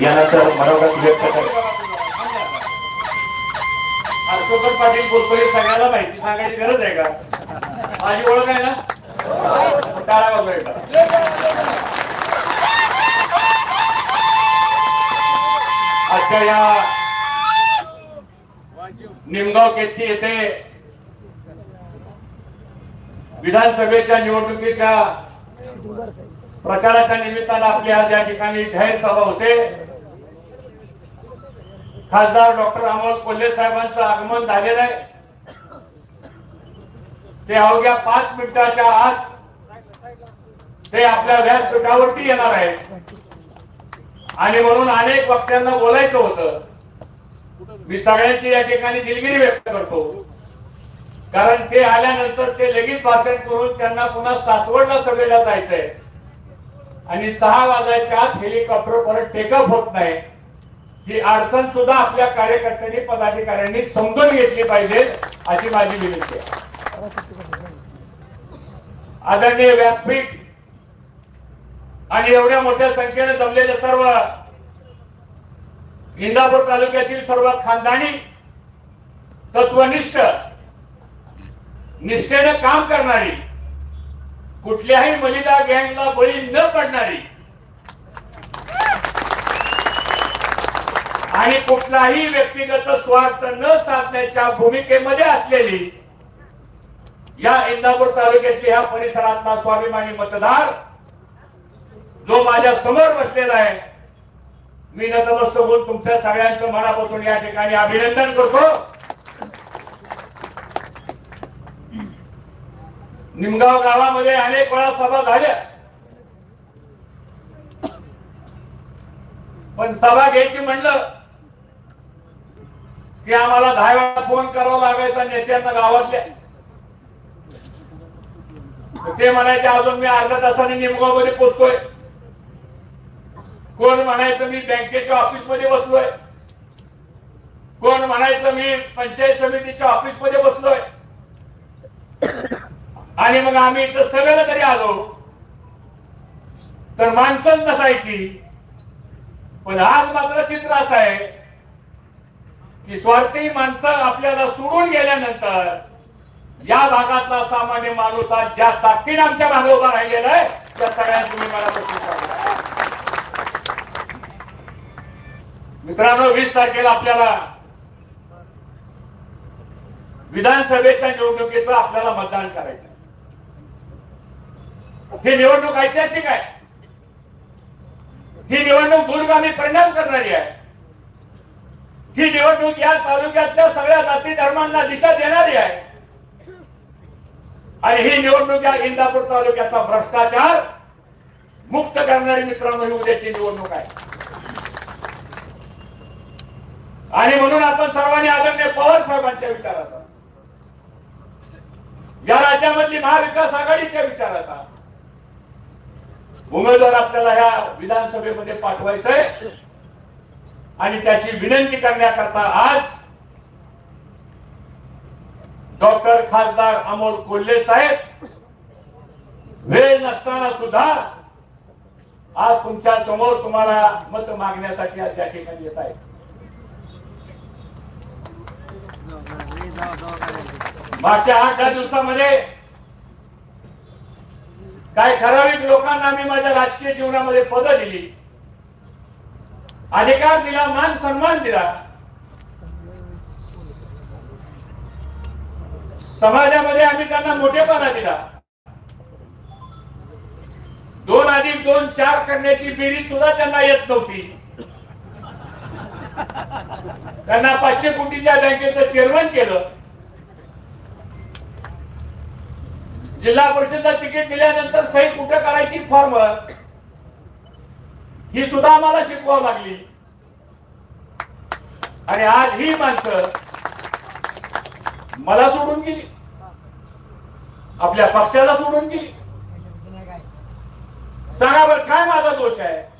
यानंतर मनोगत व्यक्त करत पाटील बोलतोय सगळ्याला माहिती सांगायची गरज आहे का? माझी ओळख आहे ना? टाळा वगैरे करा या निमगाव केतकी येथे विधानसभेच्या निवडणुकीच्या प्रचाराच्या निमित्तानं आपली आज या ठिकाणी जाहीर सभा होते. खासदार डॉक्टर अमोल कोल्हे साहेबांचं आगमन झालेलं आहे. ते अवघ्या पाच मिनिटाच्या आत ते आपल्या व्यासपीठावरती येणार आहे आणि म्हणून अनेक वक्त्यांना बोलायचं होतं. मी सगळ्यांची या ठिकाणी दिलगिरी व्यक्त करतो. कारण ते आल्यानंतर ते लगेच भाषण करून त्यांना पुन्हा सासवडला सभेला जायचंय. आणि सहा वाजायच्या आत हेलिकॉप्टर परत टेकअप होत नाही. ही अडचण सुद्धा आपल्या कार्यकर्त्यांनी पदाधिकाऱ्यांनी समजून घेतली पाहिजे अशी माझी विनंती आहे. आदरणीय व्यासपीठ आणि एवढ्या मोठ्या संख्येने जमलेले सर्व इंदापूर तालुक्यातील सर्व खानदानी तत्वनिष्ठ निष्ठेने काम करणारी कुठल्याही मलिदा गँगला बळी न पडणारी आणि कुठलाही व्यक्तिगत स्वार्थ न साधण्याच्या भूमिकेमध्ये असलेली या इंदापूर तालुक्याची ह्या परिसरातला स्वाभिमानी मतदार जो माझ्यासमोर बसलेला आहे मी नतमस्त होऊन तुमच्या सगळ्यांचं मनापासून या ठिकाणी अभिनंदन करतो. निमगाव गावामध्ये अनेक वेळा सभा झाल्या. पण सभा घ्यायची म्हणलं की आम्हाला दहा वेळा फोन करावा लागायचा नेत्यांना गावातल्या. ते म्हणायचे अजून मी अर्धा तासाने निमगावमध्ये पोचतोय. कोण म्हणायचं मी बँकेच्या ऑफिसमध्ये बसलोय? कोण म्हणायचं मी पंचायत समितीच्या ऑफिसमध्ये बसलोय? आणि मग आम्ही इथं सगळ्याला तरी आलो तर माणसंच नसायची. पण आज मात्र चित्र असं आहे की स्वार्थी माणसं आपल्याला सोडून गेल्यानंतर या भागातला सामान्य माणूस आज ज्या ताकदीने आमच्या मागे उभा राहिलेला आहे त्या सगळ्यांना तुम्ही मला प्रश्न मित्रांनो वीस तारखेला आपल्याला विधानसभेच्या निवडणुकीचं आपल्याला मतदान करायचं ही निवडणूक ऐतिहासिक आहे. ही निवडणूक दूरगामी परिणाम करणारी आहे. ही निवडणूक या तालुक्यातल्या सगळ्या जाती धर्मांना दिशा देणारी आहे. आणि ही निवडणूक या इंदापूर तालुक्याचा भ्रष्टाचार मुक्त करणारी मित्रांनो ही उद्याची निवडणूक आहे. आणि म्हणून आपण सर्वांनी आदरणीय पवार साहेबांच्या विचाराचा या राज्यामधली महाविकास आघाडीच्या विचाराचा उमेदवार आपल्याला ह्या विधानसभेमध्ये पाठवायचा आहे आणि त्याची विनंती करण्याकरता आज डॉक्टर खासदार अमोल कोल्हे साहेब वेळ नसताना सुद्धा आज तुमच्यासमोर तुम्हाला मत मागण्यासाठी आज या ठिकाणी येत आहे मागच्या आठ दहा दिवसामध्ये काही ठराविक लोकांना मी माझ्या राजकीय जीवनामध्ये पद दिली. अधिकार दिला मान सन्मान दिला. समाजामध्ये आम्ही त्यांना मोठेपणा दिला. दोन अधिक दोन चार करण्याची बेरीज सुद्धा त्यांना येत नव्हती. त्यांना पाचशे कोटीच्या बँकेचं चेअरमन केलं. जिल्हा परिषदला तिकीट दिल्यानंतर सही कुठं करायची फॉर्म ही सुद्धा आम्हाला शिकवावं लागली. आणि आज ही माणसं मला सोडून गेली. आपल्या पक्षाला सोडून गेली. सांगा बरं काय माझा दोष आहे?